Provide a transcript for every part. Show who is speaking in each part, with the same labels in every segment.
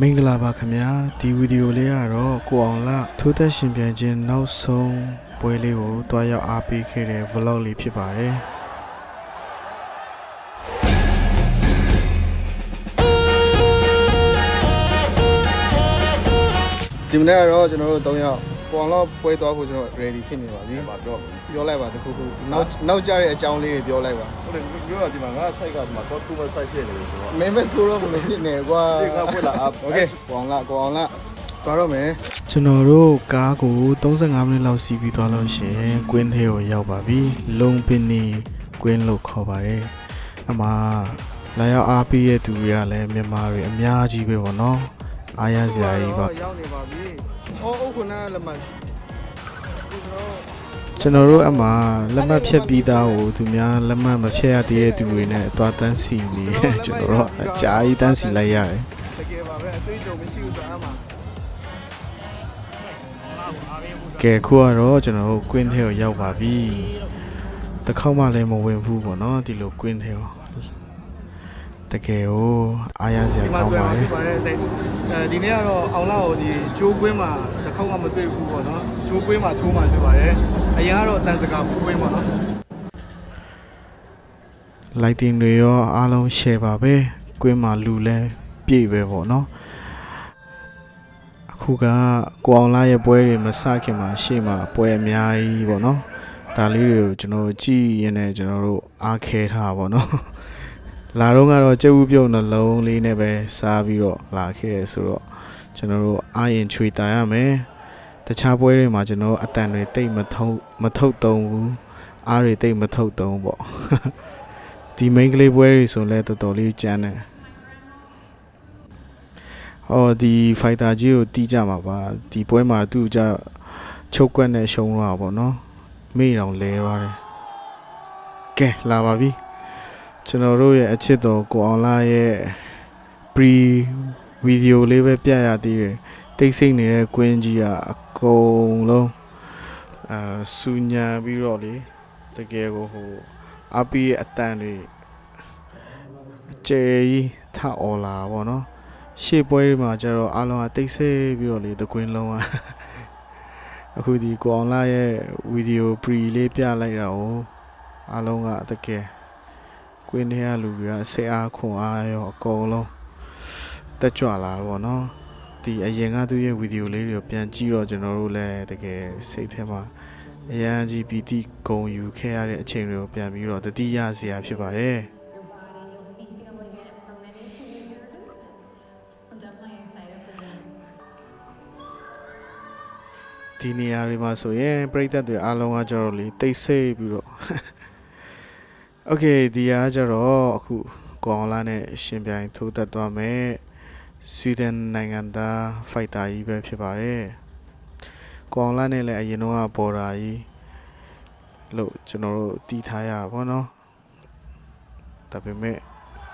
Speaker 1: မင်္ဂလာပါခင်ဗျာဒီဗီဒီယိုလေးကတော့ကိုအောင်လထိုးသက်ရှင်ပြန်ခြင်းနောက်ဆုံးပွဲလေးကိုတွားရောက်အားပေးခဲ့တဲ့ vlog လေးဖြစ်ပါတယ်
Speaker 2: ဒီမနေ့ကတော့ကျွန်တော်တို့၃ယောက် ပွန်တော့ပွဲသွားဖို့ကျွန်တော် ready ဖြစ်နေပါပြီ။
Speaker 3: ဘာပြောလဲ။
Speaker 2: ပြောလိုက်ပါတခုခု။နောက်နောက်ကြတဲ့အကြောင်းလေးတွေပြောလိုက်ပါ။
Speaker 3: ဟုတ်တယ်ပြောတာဒီမှာငါ site ကဒီမှာ customer site ဖြစ်နေတယ်ဆိုတော့
Speaker 2: မင်းမသူတော့မလို့ဖြစ်နေကွာ။
Speaker 3: ဒီကပွဲလာ
Speaker 2: Okay ပွန်လာကွန်လာသွားတော့မယ်။
Speaker 1: ကျွန်တော်တို့ကားကို35မိနစ်လောက်စီးပြီးသွားလို့ရှင်။ကွင်းထဲကိုရောက်ပါပြီ။လုံပင်နေကွင်းလို့ခေါ်ပါတယ်။အမလာရောက်အားပေးရတဲ့သူတွေကလည်းမြန်မာတွေအများကြီးပဲပေါ့နော်။အားရစရာကြီးပါ။
Speaker 2: ရောက်နေပါပြီ။ အော်အုတ်ခုနကလက်မှတ်ဒီတော့
Speaker 1: ကျွန်တော်တို့အမှလက်မှတ်ဖြတ်ပြီးသားကိုသူများလက်မှတ်မဖြတ်ရသေးတဲ့သူတွေနဲ့သွားတန်းစီနေတယ်ကျွန်တော်တို့အကြာကြီးတန်းစီလိုက်ရတယ်
Speaker 2: တကယ်ပါပဲအသိအကြုံမရှိဘူးဆိုအမှ
Speaker 1: ကဲခုကတော့ကျွန်တော်တို့ကွင်းထဲကိုရောက်ပါပြီတစ်ခေါက်မှလည်းမဝင်ဘူးပေါ့နော်ဒီလိုကွင်းထဲကို တကယ်ကိုအားရစရာ
Speaker 2: ဒီမှာ
Speaker 1: ကောင်း
Speaker 2: ဆိုရ
Speaker 1: ပါ
Speaker 2: င်
Speaker 1: လေ
Speaker 2: ဖြစ်ပါတယ်အဲဒီနေ့ကတော့အောင်လာကိုဒီကျိုးကွင်းမှာတစ်ခေါက်မှမတွေ့ဘူးပေါ့နော်ကျိုးကွင်းမှာထိုးမှတွေ့ပါတယ်အရင်ကတော့တန်စကာပူကွင်းပေါ့နော်
Speaker 1: lighting တွေရောအားလုံး share ပါပဲကွင်းမှာလူလဲပြည့်ပဲပေါ့နော်အခုကကိုအောင်လာရဲ့ပွဲတွေမစခင်မှာရှေ့မှာပွဲအများကြီးပေါ့နော်ဒါလေးတွေကိုကျွန်တော်တို့ကြည့်ရင်လည်းကျွန်တော်တို့အားခဲထားပါပေါ့နော် လာတော့ကတော့ကြက်ဥပြုံးနှလုံးလေးနဲ့ပဲစားပြီးတော့လာခဲ့ရဆိုတော့ကျွန်တော်တို့အားရင်ချွေတန်ရမယ်တခြားပွဲတွေမှာကျွန်တော်တို့အတန်တွေတိတ်မထုံမထုတ်တုံးဘူးအားတွေတိတ်မထုတ်တုံးပေါ့ဒီမိန်းကလေးပွဲတွေဆိုလဲတော်တော်လေးကြမ်းတယ်ဟောဒီဖိုက်တာကြီးကိုတီးကြမှာပါဒီပွဲမှာသူ့ကြချုပ်ကွက်နဲ့ရှုံးတော့ပါဗောနော်မေ့တောင်လဲသွားတယ်ကဲလာပါပြီ ကျွန်တော်တို့ရဲ့အချစ်တော်ကိုအောင်လာရဲ့ pre video လေးပဲပြရသေးတယ်တိတ်ဆိတ်နေတဲ့ကွင်းကြီးကအကုန်လုံးအာစူညာပြီးတော့လေတကယ်ကိုဟိုအပီရဲ့အတန်တွေအကျယ်ကြီးထအော်လာပါတော့နော်ရှေ့ပွဲတွေမှာကျတော့အားလုံးကတိတ်ဆိတ်ပြီးတော့လေတကွင်းလုံးอ่ะအခုဒီကိုအောင်လာရဲ့ဗီဒီယိုပရီလေးပြလိုက်တာကိုအားလုံးကတကယ် ကွင်းထဲကလူတွေကဆေးအားခွန်အားရောအကုန်လုံးတက်ကြွလာတော့ဗောနော်ဒီအရင်ကသူ့ရဲ့ဗီဒီယိုလေးတွေကိုပြန်ကြည့်တော့ကျွန်တော်တို့လည်းတကယ်စိတ်ထဲမှာအရန်ကြီးပီတိဂုံယူခဲ့ရတဲ့အချိန်တွေကိုပြန်ပြီးတော့တတိယစရာဖြစ်ပါတယ်။
Speaker 4: I'm definitely excited for this.
Speaker 1: ဒီနေရာတွေမှာဆိုရင်ပြိသက်တွေအားလုံးကကြတော့လေတိတ်ဆိတ်ပြီးတော့ Okay ဒီဟာကြတော့အခုကောင်းလာနဲ့ရှင်ပြိုင်ထိုးသက်သွားမယ်ဆွီဒင်နိုင်ငံသားဖိုက်တာကြီးပဲဖြစ်ပါတယ်။ကောင်းလာနဲ့လည်းအရင်တော့ဘော်ဒါကြီးလို့ကျွန်တော်တို့တီးထားရတာပေါ့နော်။ဒါပေမဲ့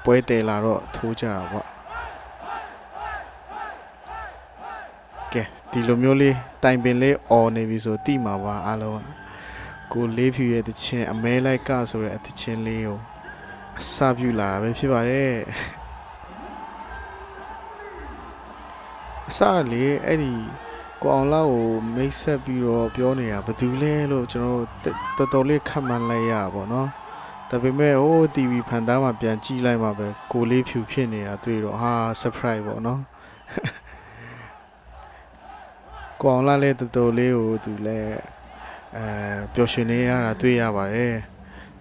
Speaker 1: ပွဲတည်လာတော့ထိုးကြတာပေါ့။ကဲဒီလိုမျိုးလေးတိုင်ပင်လေးអော်နေပြီဆိုတိမှာပါအားလုံး ကကိုလေးဖြူရဲ့တခြင်းအမဲလိုက်ကဆိုတဲ့အတခြင်းလေးကိုအစပြုလာတာပဲဖြစ်ပါတယ်အစလေအဲ့ဒီကိုအောင်လောက်ကိုမိတ်ဆက်ပြီးတော့ပြောနေတာဘာတူလဲလို့ကျွန်တော်တော်တော်လေးခက်မှန်းလိုက်ရပါတော့ဒါပေမဲ့ဟို TV ဖန်သားမှာပြန်ကြည့်လိုက်မှပဲကိုလေးဖြူဖြစ်နေတာတွေ့တော့ဟာ surprise ပေါ့နော်ကိုအောင်လာလဲတော်တော်လေးကိုသူလဲ အဲပျော်ရွှင်နေရတာတွေ့ရပါတယ်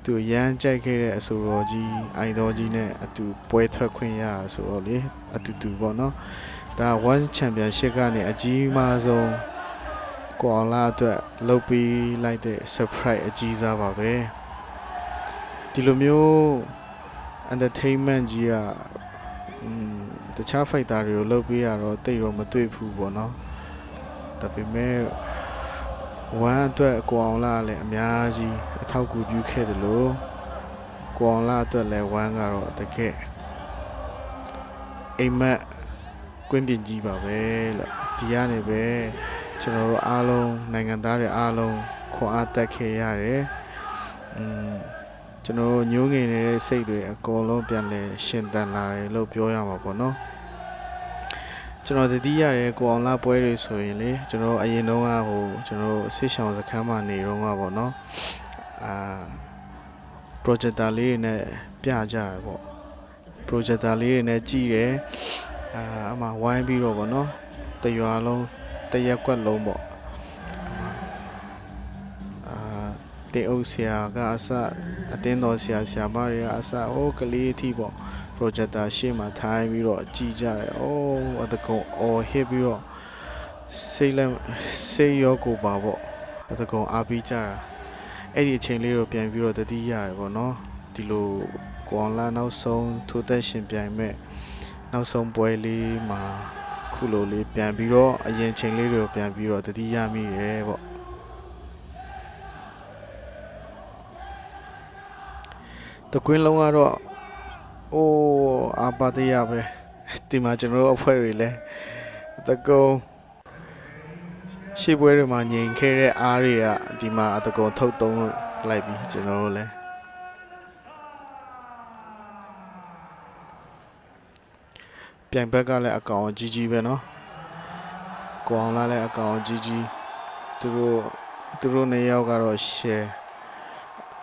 Speaker 1: သူရမ်းကြိုက်ခဲ့တဲ့အဆိုတော်ကြီးအိုင်တော်ကြီးနဲ့အတူပွဲထွက်ခွင့်ရတာဆိုတော့လေအတူတူပေါ့နော်ဒါ one championship ကနေအကြီးမားဆုံးကိုအောင်လာအတွက်လုပ်ပြီးလိုက်တဲ့ surprise အကြီးစားပါပဲဒီလိုမျိုး entertainment ကြီးကอืมတခြား fighter တွေကိုလုပ်ပေးရတော့တိတ်တော့မတွေ့ဘူးပေါ့နော်ဒါပေမဲ့ ဝမ်းအတွက်ကိုအောင်လာလည်းအများကြီးအထောက်အကူပြုခဲ့တယ်လို့ကိုအောင်လာအတွက်လည်းဝမ်းကတော့တကယ်အိမ်မက်ကွင်းပြင်ကြီးပါပဲလို့ဒီကနေပဲကျွန်တော်တို့အားလုံးနိုင်ငံသားတွေအားလုံးခွန်အားတက်ခဲ့ရတယ်อืมကျွန်တော်တို့ညိုးငင်နေတဲ့စိတ်တွေအကုန်လုံးပြန်လဲရှင်တန်လာတယ်လို့ပြောရမှာပေါ့နော် ကျွန်တော်တတိရတဲ့ကိုအောင်လာပွဲတွေဆိုရင်လေကျွန်တော်အရင်တုန်းကဟိုကျွန်တော်ဆစ်ဆောင်စခန်းမှာနေတော့ကပေါ့နော်အာ projector လေးတွေနဲ့ပြကြရပေါ့ projector လေးတွေနဲ့ကြည့်တယ်အာအမှဝိုင်းပြီးတော့ပေါ့နော်တရွာလုံးတရက်ကွက်လုံးပေါ့ တင်အုပ်ဆရာကအစအတင်းတော်ဆရာဆရာမတွေကအစဟိုးကလေးအထိပေါ့ projector ရှေ့မှာထိုင်ပြီးတော့ကြည့်ကြတယ်။အိုးအတကုံအော်ဟစ်ပြီးတော့စိတ်လည်းစိတ်ရောကိုယ်ပါပေါ့အတကုံအားပြီးကြတာ။အဲ့ဒီအချိန်လေးတော့ပြန်ပြီးတော့တတိရတယ်ပေါ့နော်။ဒီလိုကွန်လာနောက်ဆုံးထိုးသက်ရှင်ပြိုင်မဲ့နောက်ဆုံးပွဲလေးမှာခုလိုလေးပြန်ပြီးတော့အရင်ချိန်လေးတွေကိုပြန်ပြီးတော့တတိရမိရဲပေါ့။ တကွင်းလုံးကတော့ အိုးအာပါတရပဲဒီမှာကျွန်တော်တို့အဖွဲ့တွေလည်းတကုံရှေ့ပွဲတွေမှာငြိမ်ခဲ့တဲ့အားတွေကဒီမှာအတကုံထုတ်သုံးလိုက်ပြီကျွန်တော်တို့လည်းပြိုင်ဘက်ကလည်းအကောင်ကြီးကြီးပဲเนาะကိုအောင်လာလည်းအကောင်ကြီးကြီးသူတို့သူတို့နေရောက်ကတော့ share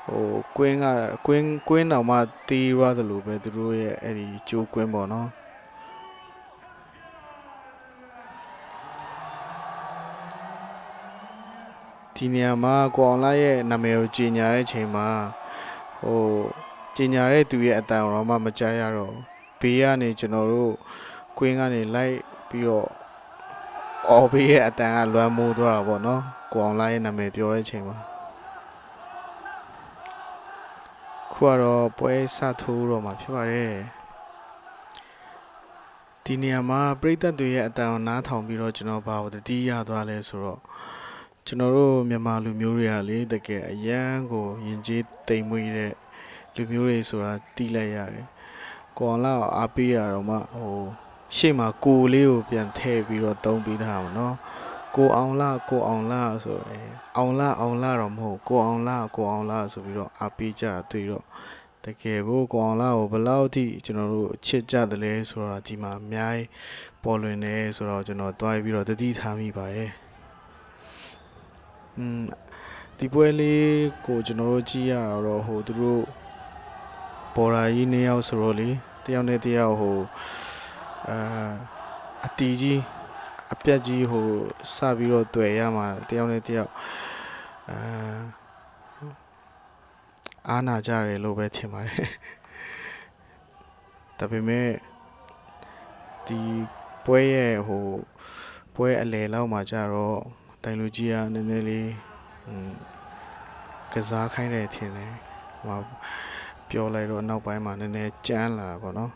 Speaker 1: ဟိုကွင်းကကွင်းကွင်းတောင်မှတီးရတယ်လို့ပဲသူတို့ရဲ့အဲ့ဒီကျိုးကွင်းပေါ့နော်ဒီနေရာမှာကိုအောင်လာရဲ့နာမည်ကိုကြီးညာတဲ့ချိန်မှာဟိုကြီးညာတဲ့သူရဲ့အတန်တော့မှမကြားရတော့ဘေးကနေကျွန်တော်တို့ကွင်းကနေလိုက်ပြီးတော့အော်ဘေးရဲ့အတန်ကလွမ်းမိုးသွားတာပေါ့နော်ကိုအောင်လာရဲ့နာမည်ပြောတဲ့ချိန်မှာ ခုကတော့ပွဲစထိုးတော့မှာဖြစ်ပါတယ်ဒီနေရာမှာပြိသက်တွေရဲ့အတန်ကိုနားထောင်ပြီးတော့ကျွန်တော်ဘာလို့တတိရသွားလဲဆိုတော့ကျွန်တော်တို့မြန်မာလူမျိုးတွေကလေတကယ်အရန်ကိုယဉ်ကျေးတိမ်မွေးတဲ့လူမျိုးတွေဆိုတာတီးလိုက်ရတယ်ကိုအောင်လာကိုအားပေးရတော့မှဟိုရှေ့မှာကိုလေးကိုပြန်ထည့်ပြီးတော့တုံးပြီးသားမှာနော် ကိုအောင်လာကိုအောင်လာဆိုရယ်အောင်လာအောင်လာတော့မဟုတ်ကိုအောင်လာကိုအောင်လာဆိုပြီးတော့အားပေးကြတာတွေ့တော့တကယ်ကိုကိုအောင်လာကိုဘယ်လောက်ထိကျွန်တော်တို့ချစ်ကြတယ်လဲဆိုတော့ဒီမှာအများကြီးပေါ်လွင်နေဆိုတော့ကျွန်တော်တွားပြီးတော့တတိထားမိပါတယ်။อืมဒီပွဲလေးကိုကျွန်တော်တို့ကြည့်ရတော့ဟိုသူတို့ပေါ်ရာကြီးနှစ်ယောက်ဆိုတော့လေတယောက်နဲ့တယောက်ဟိုအာအတီကြီး အပြက်ကြီးဟိုစပြီးတော့တွေ့ရမှာတယောက်နဲ့တယောက်အာအားနာကြတယ်လို့ပဲထင်ပါတယ်ဒါပေမဲ့ဒီပွဲရဲ့ဟိုပွဲအလယ်လောက်မှာကြတော့တိုင်လူကြီးကနည်းနည်းလေးဟွန်းကစားခိုင်းတယ်ထင်တယ်ဟိုပြောလိုက်တော့နောက်ပိုင်းမှာနည်းနည်းကြမ်းလာတာပေါ့နော်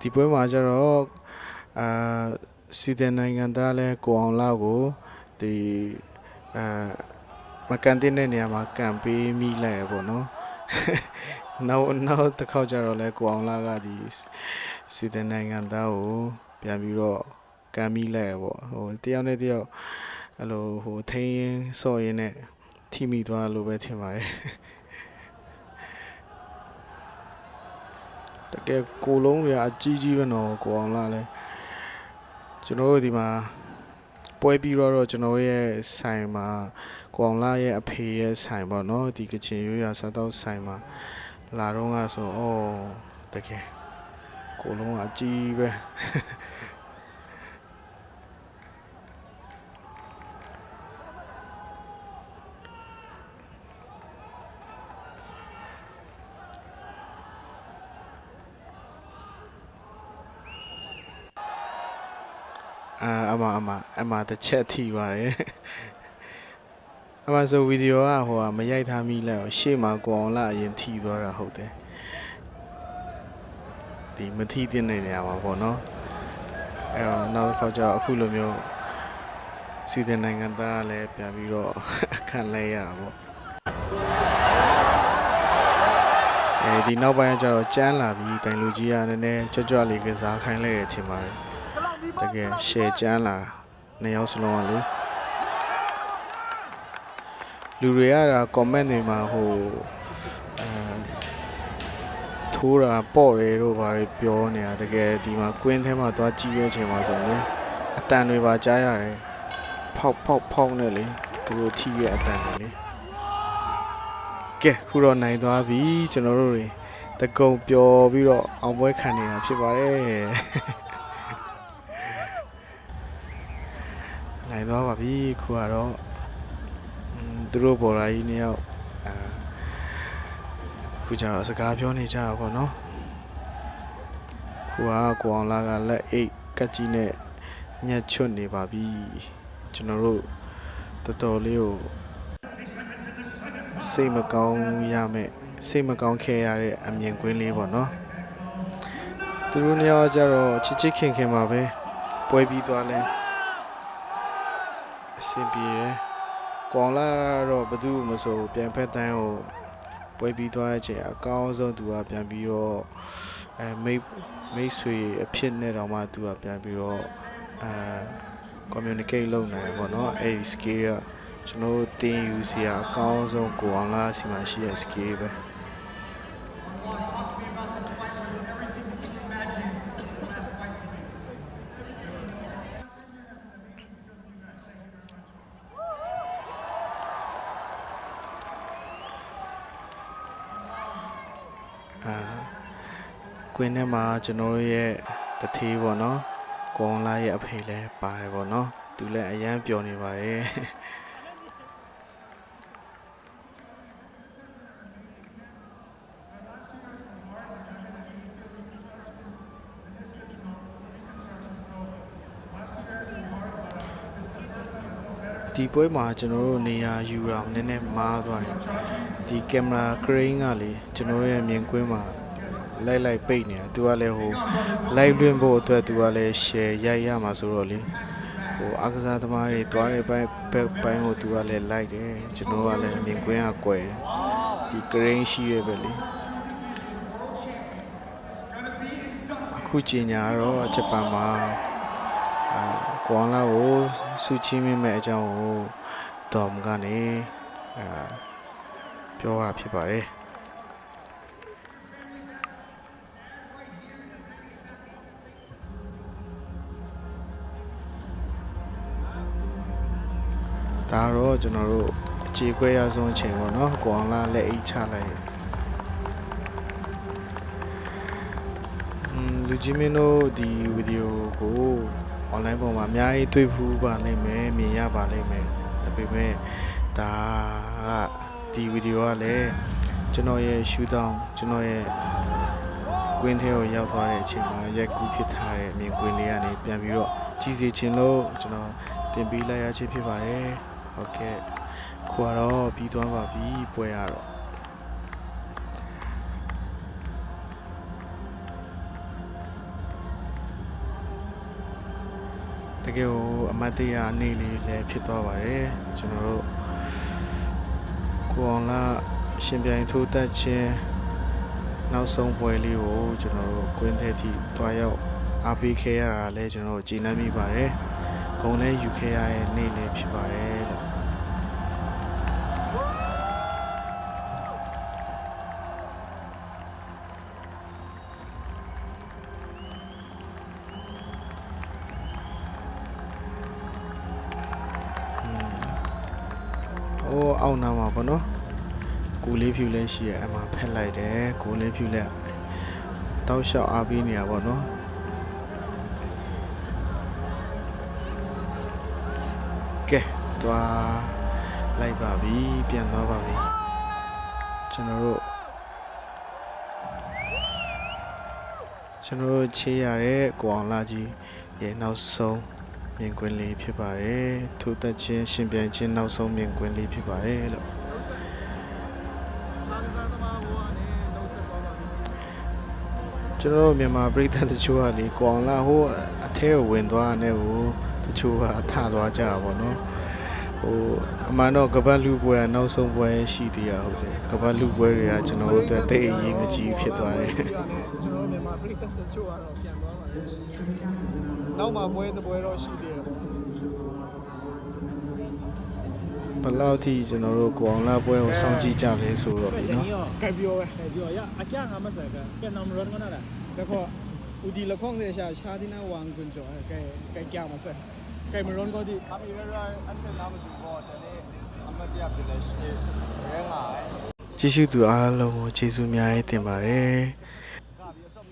Speaker 1: ဒီပွဲမှာကျတော့အာစီဒန်နိုင်ငံသားလဲကိုအောင်လောက်ကိုဒီအာမကန်တင်တဲ့နေရာမှာကန်ပေးမိလိုက်ရပေါ့နော်နောက်နောက်တစ်ခေါက်ကျတော့လဲကိုအောင်လာကဒီစီဒန်နိုင်ငံသားကိုပြန်ပြီးတော့ကန်မိလိုက်ရပေါ့ဟိုတယောက်နဲ့တယောက်အဲ့လိုဟိုထိန်းရင်စော့ရင်နဲ့ထိမိသွားလို့ပဲထင်ပါတယ် တကယ်ကိုလုံးတွေအကြီးကြီးပဲနော်ကိုအောင်လာလဲကျွန်တော်တို့ဒီမှာပွဲပြီးတော့ကျွန်တော်ရဲ့ဆိုင်မှာကွန်လာရဲ့အဖေရဲ့ဆိုင်ပေါ့နော်ဒီကချင်ရိုးရာစားတော့ဆိုင်မှာလာတော့ကဆိုအော်တကယ်ကိုလုံးကအကြီးပဲ အာအမအမအမတစ်ချက်ထိပါတယ်အမဆိုဗီဒီယိုကဟိုကမရိုက်ထားမိလိုက်အောင်ရှေ့မှာကိုအောင်လာအရင်ထိသွားတာဟုတ်တယ်ဒီမထိတဲ့နေနေရာမှာပေါ့နော်အဲ့တော့နောက်တစ်ခေါက်ကျတော့အခုလိုမျိုးစီတဲ့နိုင်ငံသားကလည်းပြန်ပြီးတော့ခံလဲရတာပေါ့အဲဒီနောက်ပိုင်းကျတော့ကြမ်းလာပြီးတိုင်လူကြီးကနည်းနည်းကြွကြွလေးကစားခိုင်းလိုက်ရထင်ပါတယ် တကယ် share ကျန်းလာတာနှစ်ယောက်စလုံးကလေလူတွေရတာ comment တွေမှာဟိုထိုးတာပေါ့တယ်တို့ဘာတွေပြောနေတာတကယ်ဒီမှာကွင်းထဲမှာသွားကြည့်ရတဲ့အချိန်မှာဆိုရင်အတန်တွေပါကြားရတယ်ဖောက်ဖောက်ဖောက်နဲ့လေသူတို့ထိရအတန်တွေလေကဲခုတော့နိုင်သွားပြီကျွန်တော်တို့တွေတကုံပျော်ပြီးတော့အောင်ပွဲခံနေတာဖြစ်ပါတယ် နိုင်သွားပါပြီခုကတော့อืมသူတို့ဘော်ရာကြီးနှစ်ယောက်အာခုကျတော့စကားပြောနေကြတာပေါ့နော်ခုကကိုအောင်လာကလက်အိတ်ကတ်ကြီးနဲ့ညက်ချွတ်နေပါပြီကျွန်တော်တို့တော်တော်လေးကိုစိတ်မကောင်းရမယ်စိတ်မကောင်းခဲ့ရတဲ့အမြင်ကွင်းလေးပေါ့နော်သူတို့နှစ်ယောက်ကျတော့ချစ်ချစ်ခင်ခင်ပါပဲပွဲပြီးသွားလဲအ ဆင်ပြေတယ်ကိုအောင်လာကတော့ဘယ်သူမှမဆိုပြန်ဖက်တန်းကိုပွဲပြီးသွားတဲ့အချိန်အကောင်းဆုံးသူကပြန်ပြီးတော့အဲမိတ်မိတ်ဆွေအဖြစ်နဲ့တော့မှသူကပြန်ပြီးတော့အဲ communicate လုပ်နိုင်တယ်ပေါ့နော်အဲ့ဒီ skill ကကျွန်တော်တို့တင်ယူစီအကောင်းဆုံးကိုအောင်လားစီမှာရှိတဲ့ skill ပဲ ကွင်းထဲမှာကျွန်တော်တို့ရဲ့တထေးပေါ့နော်ကိုအောင်လားရဲ့အဖေလည်းပါတယ်ပေါ့နော်သူလည်းအရန်ပျော်နေပါတယ်ဒီပွဲမှာကျွန်တော်တို့နေရာယူတာနည်းနည်းမားသွားတယ်ဒီကင်မရာ crane ကလေကျွန်တော်တို့ရဲ့မြင်ကွင်းမှာ လိုက်လိုက်ပိတ်နေတာသူကလည်းဟို live လွှင့်ဖို့အတွက်သူကလည်း share ရိုက်ရမှာဆိုတော့လေဟိုအားကစားသမားတွေတွားတဲ့ဘက်ဘက်ပိုင်းကိုသူကလည်းလိုက်တယ်ကျွန်တော်ကလည်းမြင်ကွင်းကကွယ်တယ်ဒီ crane ရှိရပဲလေအခုချိန်ညာတော့ဂျပန်မှာအာကွန်လာကိုစူချင်းမိမဲ့အကြောင်းကိုဒေါ်မကနေအာပြောရဖြစ်ပါတယ် ဒါတော့ကျွန်တော်တို့အခြေခွဲရဆုံးအချိန်ပေါ့နော်ကွန်လာလက်အိတ်ချလိုက်တယ်อืมလူကြီးမင်းတို့ဒီဗီဒီယိုကို online ပေါ်မှာအများကြီးတွေ့ဖူးပါလိမ့်မယ်မြင်ရပါလိမ့်မယ်ဒါပေမဲ့ဒါကဒီဗီဒီယိုကလည်းကျွန်တော်ရဲ့ shoot down ကျွန်တော်ရဲ့ကွင်းထဲကိုရောက်သွားတဲ့အချိန်မှာရက်ကူးဖြစ်ထားတဲ့အမြင်ကွင်းလေးကနေပြန်ပြီးတော့ကြည်စီခြင်းလို့ကျွန်တော်တင်ပေးလိုက်ရခြင်းဖြစ်ပါတယ် ဟုတ်ကဲ့ခုကတော့ပြီးသွားပါပြီပွဲရတော့တကယ်ကိုအမတ်တရအနေလေးလည်းဖြစ်သွားပါတယ်ကျွန်တော်တို့ကိုအောင်လာရှင်ပြိုင်ထိုးတက်ခြင်းနောက်ဆုံးပွဲလေးကိုကျွန်တော်တို့ကွင်းထဲထိတွားရောက်အားပေးခဲ့ရတာလည်းကျွန်တော်တို့ကြည်နမ်းမိပါတယ် ဂုံလည်းယူခဲ့ရတဲ့နေ့လေးဖြစ်ပါတယ်လို့ဟိုးအောက်နာမှာပေါ့နော်ကိုလေးဖြူလည်းရှိရအမှဖက်လိုက်တယ်ကိုလေးဖြူလည်းတောက်လျှောက်အားပေးနေတာပေါ့နော် ကဲတွားလိုက်ပါပြီပြန်သွားပါပြီကျွန်တော်တို့ကျွန်တော်တို့ချေးရတဲ့ကိုအောင်လာကြီးရဲ့နောက်ဆုံးမြင်ကွင်းလေးဖြစ်ပါတယ်ထိုးသက်ချင်းရှင်ပြန်ချင်းနောက်ဆုံးမြင်ကွင်းလေးဖြစ်ပါတယ်လို့ကျွန်တော်တို့မြန်မာပြည်သက်တချို့ကလေကွန်လာဟိုအထဲကိုဝင်သွားတဲ့ဟို တချို့ကထသွားကြတာပေါ့နော်ဟိုအမှန်တော့ကပတ်လူပွဲကနောက်ဆုံးပွဲရှိသေးရဟုတ်တယ်ကပတ်လူပွဲတွေကကျွန်တော်တို့အတွက်တိတ်အရေးမကြီးဖြစ်သွားတယ်
Speaker 2: ကျွန်တော်တို့မြန်မာပြည်သက်တချို့ကတော့ပြန်သွားပါတယ်နောက်မှပွဲတစ်ပွဲတော့ရှိသေးတယ်ပေါ့
Speaker 1: ဘယ်လောက်ထိကျွန်တော်တို့ကိုအောင်လာပွဲကိုစောင့်ကြည့်ကြလဲဆိုတော့ဒီနော်
Speaker 2: ကဲပြောပဲ
Speaker 5: ပြောရအကြငါမစကကဲနမရငနာလား
Speaker 2: ဒါခေါ်ဦးဒီလခေါင်းတဲ့ရှာရှာဒီနာဝမ်ကွန်ကျော်ကဲကဲကြောက်မစကဲ မရွန်ကိုဒီ
Speaker 3: အမေရရအန်တလာမရှိတော့တယ်လေအမတရားပြတဲ့ရှိရဲငါ
Speaker 1: ကြည့်ရှုသူအားလုံးကိုကျေးဇူးအများကြီးတင်ပါတယ်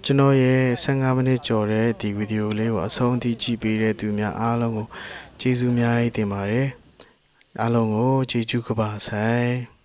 Speaker 1: ကျွန်တော်ရဲ့15မိနစ်ကျော်တဲ့ဒီဗီဒီယိုလေးကိုအဆုံးထိကြည့်ပေးတဲ့သူများအားလုံးကိုကျေးဇူးအများကြီးတင်ပါတယ်အားလုံးကိုကျေးဇူးကပါဆိုင်